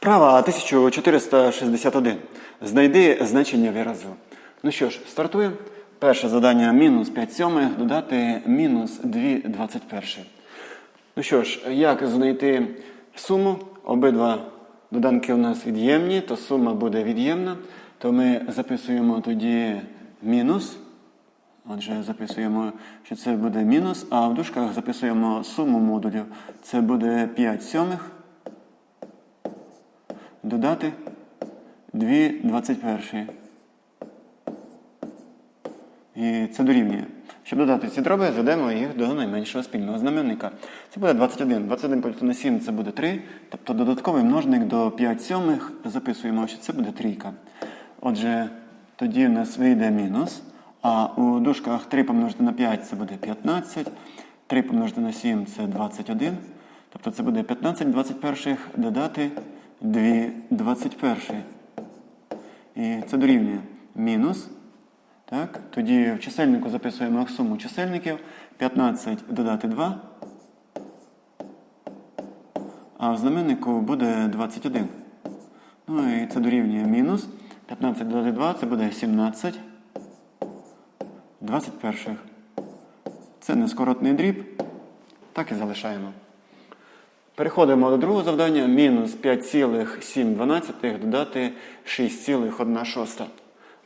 Вправа 1461. Знайди значення виразу. Ну що ж, стартуємо. Перше завдання мінус 5 сьомих, додати мінус 2 21. Ну що ж, як знайти суму? Обидва доданки у нас від'ємні, то сума буде від'ємна. То ми записуємо тоді мінус. Отже, записуємо, що це буде мінус, а в дужках записуємо суму модулів. Це буде 5 сьомих додати 2 21. І це дорівнює. Щоб додати ці дроби, зведемо їх до найменшого спільного знаменника. Це буде 21. 21 поділити на 7 це буде 3. Тобто додатковий множник до 5 сьомих записуємо, що це буде трійка. Отже, тоді в нас вийде мінус. А у дужках 3 помножити на 5 це буде 15. 3 помножити на 7 це 21. Тобто це буде 15 21 додати 2 21. І це дорівнює мінус. Так? Тоді в чисельнику записуємо суму чисельників. 15 додати 2. А в знаменнику буде 21. Ну і це дорівнює мінус. 15 додати 2 це буде 17. 21. Це нескоротний дріб. Так і залишаємо. Переходимо до другого завдання. Мінус 5,7 додати 6,1.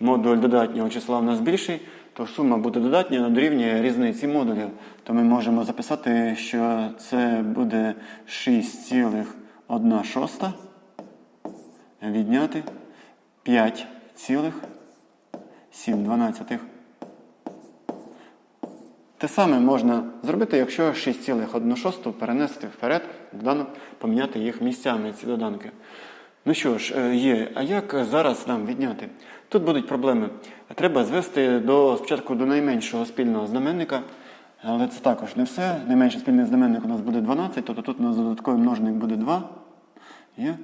Модуль додатнього числа в нас більший, то сума буде додатня на дорівнює різниці модулів. То ми можемо записати, що це буде 6,1 відняти 5,7. Те саме можна зробити, якщо 6,1 перенести вперед, додано, поміняти їх місцями, ці доданки. Ну що ж, е, є. А як зараз нам відняти? Тут будуть проблеми. Треба звести до, спочатку до найменшого спільного знаменника, але це також не все. Найменший спільний знаменник у нас буде 12, тобто тут у нас додатковий множник буде 2. Є?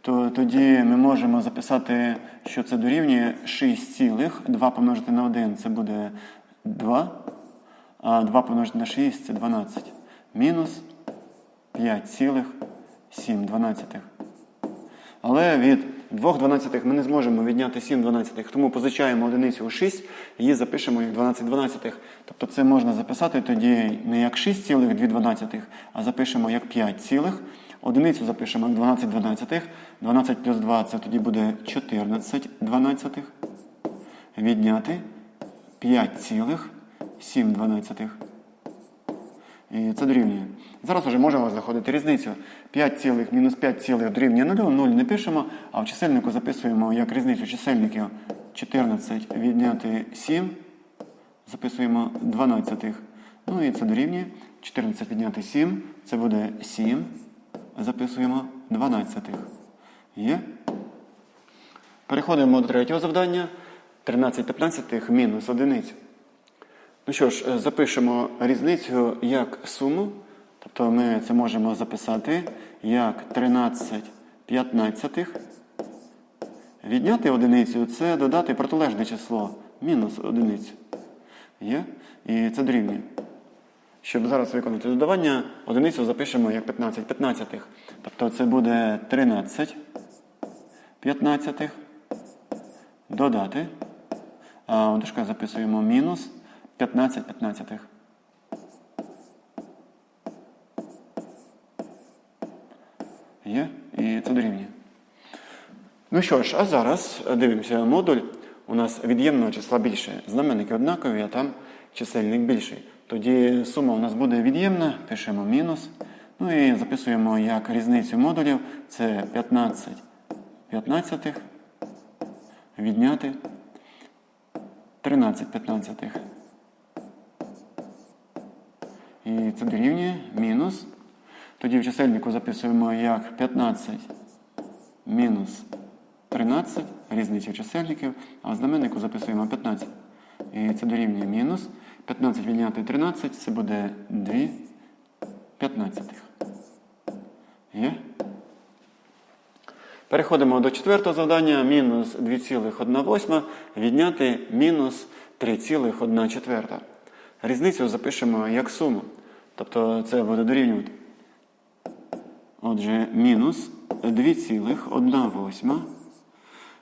То тоді ми можемо записати, що це дорівнює 6 цілих. 2 помножити на 1 це буде 2. А 2 помножити на 6 це 12. Мінус 5,7. Але від 2 дванадцятих ми не зможемо відняти 7 дванадцятих, тому позичаємо одиницю у 6, її запишемо як 12 дванадцятих. Тобто це можна записати тоді не як 6 цілих 2 дванадцятих, а запишемо як 5 цілих. Одиницю запишемо як 12 дванадцятих. 12 плюс 2 це тоді буде 14 дванадцятих. Відняти 5 цілих 7 дванадцятих. І це дорівнює. Зараз вже можемо знаходити різницю. 5 цілих мінус 5 цілих дорівнює 0, 0 не пишемо, а в чисельнику записуємо як різницю чисельників 14 відняти 7, записуємо 12. Ну і це дорівнює 14 відняти 7, це буде 7, записуємо 12. Є? Переходимо до третього завдання. 13 15 мінус одиницю. Ну що ж, запишемо різницю як суму. Тобто ми це можемо записати як 13 п'ятнадцятих. Відняти одиницю це додати протилежне число мінус одиницю. Є? І це дорівнює. Щоб зараз виконати додавання, одиницю запишемо як 15 п'ятнадцятих. Тобто це буде 13 п'ятнадцятих. Додати. А у записуємо мінус 15 п'ятнадцятих. Є? І це дорівнює. Ну що ж, а зараз дивимося модуль. У нас від'ємного числа більше. Знаменники однакові, а там чисельник більший. Тоді сума у нас буде від'ємна, пишемо мінус. Ну і записуємо як різницю модулів. Це 15 15 відняти 13 15. І це дорівнює мінус. Тоді в чисельнику записуємо як 15 мінус 13, різницю чисельників, а в знаменнику записуємо 15. І це дорівнює мінус. 15 відняти 13, це буде 2 п'ятнадцятих. Є? Переходимо до четвертого завдання. Мінус 2,1 відняти мінус 3,1 четверта. Різницю запишемо як суму. Тобто це буде дорівнювати. Отже, мінус 2,1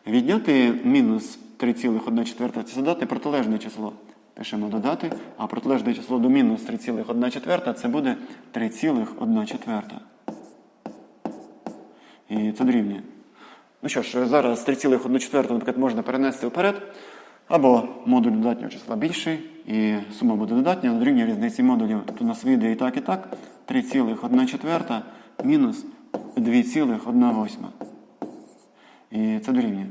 Відняти мінус 3,1 четверта це задати протилежне число. Пишемо додати, а протилежне число до мінус 3,1 це буде 3,1. І це дорівнює. Ну що ж, зараз 3,1 четверту, наприклад, можна перенести вперед, або модуль додатнього числа більший, і сума буде додатня, дорівнює різниці модулів. Тобто у нас вийде і так, і так. 3,1 четверта мінус 2,1 восьма. І це дорівнює.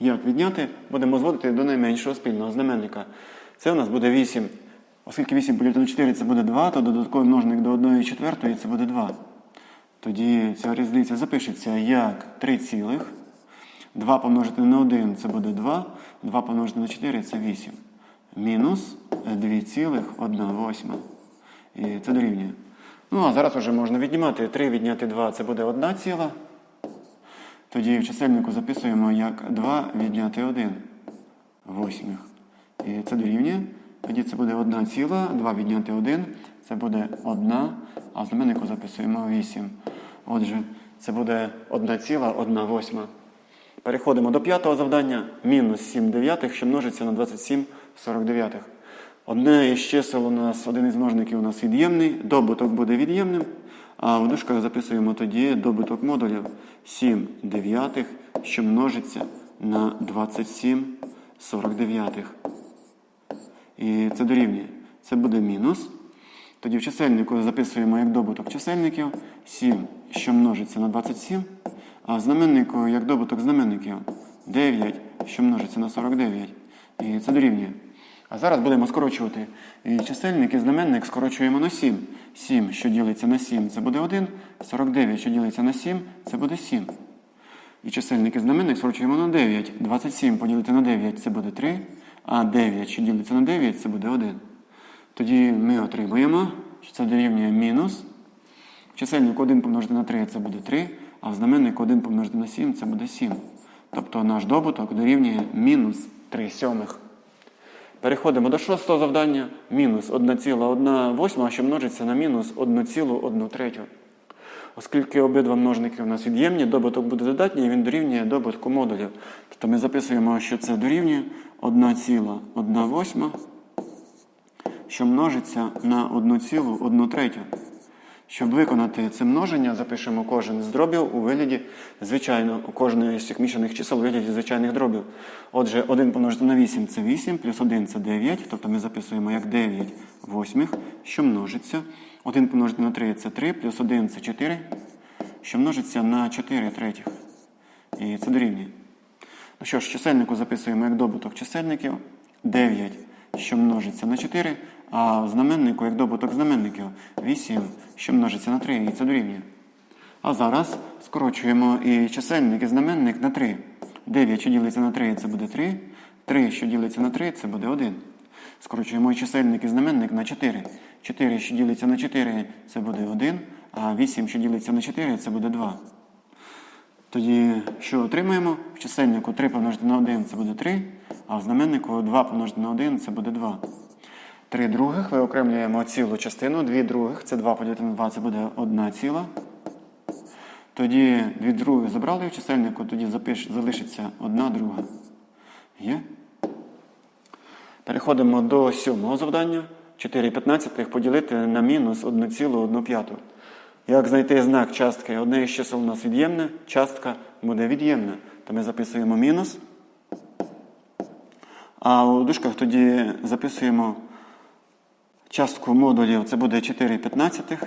Як відняти? Будемо зводити до найменшого спільного знаменника. Це у нас буде 8. Оскільки 8 поділити на 4 це буде 2, то додатковий множник до 1 четвертої це буде 2. Тоді ця різниця запишеться як 3 цілих. 2 помножити на 1 це буде 2. 2 помножити на 4 це 8. Мінус 2,1. І це дорівнює. Ну, а зараз вже можна віднімати. 3 відняти 2 це буде 1 ціла. Тоді в чисельнику записуємо як 2 відняти 1 восьмих. І це дорівнює. Тоді це буде 1 ціла, 2 відняти 1, це буде 1, а в знаменнику записуємо 8. Отже, це буде 1 ціла, 1 восьма. Переходимо до п'ятого завдання. Мінус 7 дев'ятих, що множиться на 27 49. Одне із чисел у нас, один із множників у нас від'ємний, добуток буде від'ємним, а в дужках записуємо тоді добуток модулів 7 дев'ятих, що множиться на 27 49. І це дорівнює. Це буде мінус. Тоді в чисельнику записуємо як добуток чисельників 7, що множиться на 27, а в знаменнику як добуток знаменників 9, що множиться на 49. І це дорівнює. А зараз будемо скорочувати. І чисельник і знаменник скорочуємо на 7. 7, що ділиться на 7, це буде 1. 49, що ділиться на 7, це буде 7. І чисельник і знаменник скорочуємо на 9. 27 поділити на 9 це буде 3. А 9, що ділиться на 9, це буде 1. Тоді ми отримуємо, що це дорівнює мінус. В чисельнику 1 помножити на 3 це буде 3, а в знаменнику 1 помножити на 7 це буде 7. Тобто наш добуток дорівнює мінус 3 сьомих. Переходимо до шостого завдання. Мінус 1,1 восьма, що множиться на мінус 1,1 третю. Оскільки обидва множники у нас від'ємні, добуток буде додатній, і він дорівнює добутку модулів. Тобто ми записуємо, що це дорівнює 1,1 восьма, що множиться на 1,1 третю. Щоб виконати це множення, запишемо кожен з дробів у вигляді звичайно, у кожної з цих мішаних чисел у вигляді звичайних дробів. Отже, 1 помножити на 8 це 8, плюс 1 це 9, тобто ми записуємо як 9 восьмих, що множиться. 1 помножити на 3 це 3, плюс 1 це 4, що множиться на 4 третіх. І це дорівнює. Ну що ж, чисельнику записуємо як добуток чисельників 9, що множиться на 4, а в знаменнику як добуток знаменників 8, що множиться на 3, і це дорівнює. А зараз скорочуємо і чисельник, і знаменник на 3. 9, що ділиться на 3, це буде 3. 3, що ділиться на 3, це буде 1. Скорочуємо і чисельник і знаменник на 4. 4, що ділиться на 4, це буде 1, а 8, що ділиться на 4, це буде 2. Тоді що отримаємо? В чисельнику 3 помножити на 1 це буде 3, а в знаменнику 2 помножити на 1 це буде 2. 3 других виокремлюємо цілу частину, 2 других це 2 поділити на 2 це буде 1 ціла. Тоді 2 других забрали в чисельнику, тоді запиш, залишиться 1 друга. Є? Переходимо до сьомого завдання. 4 15 поділити на мінус 1,1 п'яту. Як знайти знак частки? Одне із чисел у нас від'ємне, частка буде від'ємна. То ми записуємо мінус. А у дужках тоді записуємо частку модулів, це буде 4 15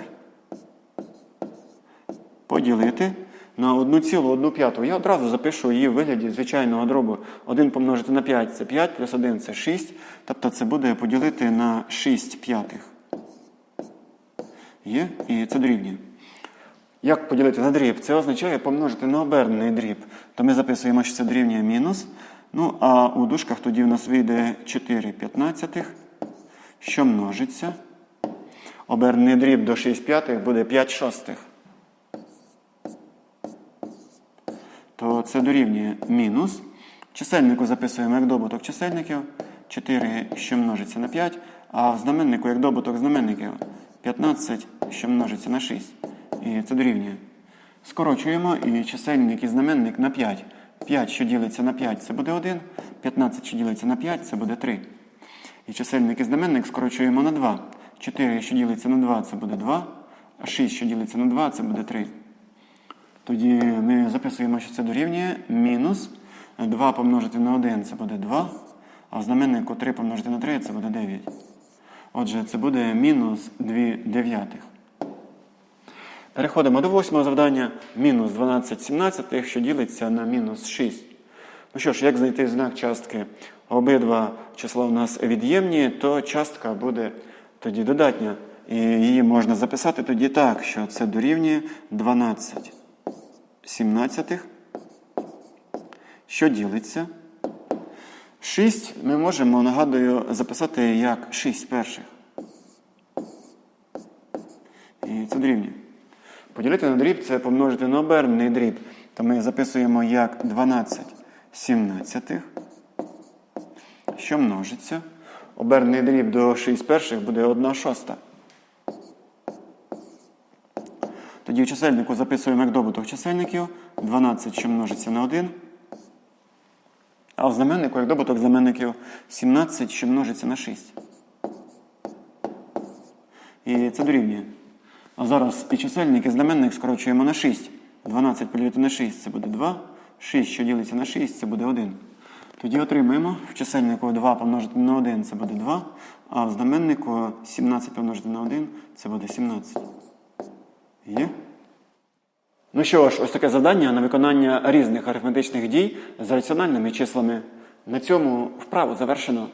поділити на 1,1 п'яту. Я одразу запишу її в вигляді звичайного дробу. 1 помножити на 5 це 5, плюс 1 це 6. Тобто це буде поділити на 6 п'ятих. Є? І це дорівнює. Як поділити на дріб? Це означає помножити на обернений дріб. То ми записуємо, що це дорівнює мінус. Ну, а у дужках тоді у нас вийде 4 п'ятнадцятих, що множиться. Обернений дріб до 6 п'ятих буде 5 шостих. То це дорівнює мінус. Чисельнику записуємо як добуток чисельників. 4, що множиться на 5, а в знаменнику як добуток знаменників 15, що множиться на 6. І це дорівнює. Скорочуємо і чисельник і знаменник на 5. 5, що ділиться на 5, це буде 1. 15, що ділиться на 5, це буде 3. І чисельник і знаменник скорочуємо на 2. 4, що ділиться на 2, це буде 2. А 6, що ділиться на 2, це буде 3. Тоді ми записуємо, що це дорівнює мінус 2 помножити на 1 це буде 2, а в знаменнику 3 помножити на 3 це буде 9. Отже, це буде мінус 2 дев'ятих. Переходимо до восьмого завдання. Мінус 12 сімнадцятих, що ділиться на мінус 6. Ну що ж, як знайти знак частки? Обидва числа у нас від'ємні, то частка буде тоді додатня. І її можна записати тоді так, що це дорівнює 12 сімнадцятих, що ділиться. 6 ми можемо, нагадую, записати як 6 перших. І це дорівнює. Поділити на дріб це помножити на обернений дріб. То ми записуємо як 12 сімнадцятих, що множиться. Обернений дріб до 6 перших буде 1 шоста. Тоді в чисельнику записуємо як добуток чисельників 12, що множиться на 1. А в знаменнику як добуток знаменників 17, що множиться на 6. І це дорівнює. А зараз і чисельник, і знаменник скорочуємо на 6. 12 поділити на 6 це буде 2. 6, що ділиться на 6, це буде 1. Тоді отримаємо в чисельнику 2 помножити на 1 це буде 2. А в знаменнику 17 помножити на 1 це буде 17. Є? Ну що ж, ось таке завдання на виконання різних арифметичних дій з раціональними числами. На цьому вправу завершено.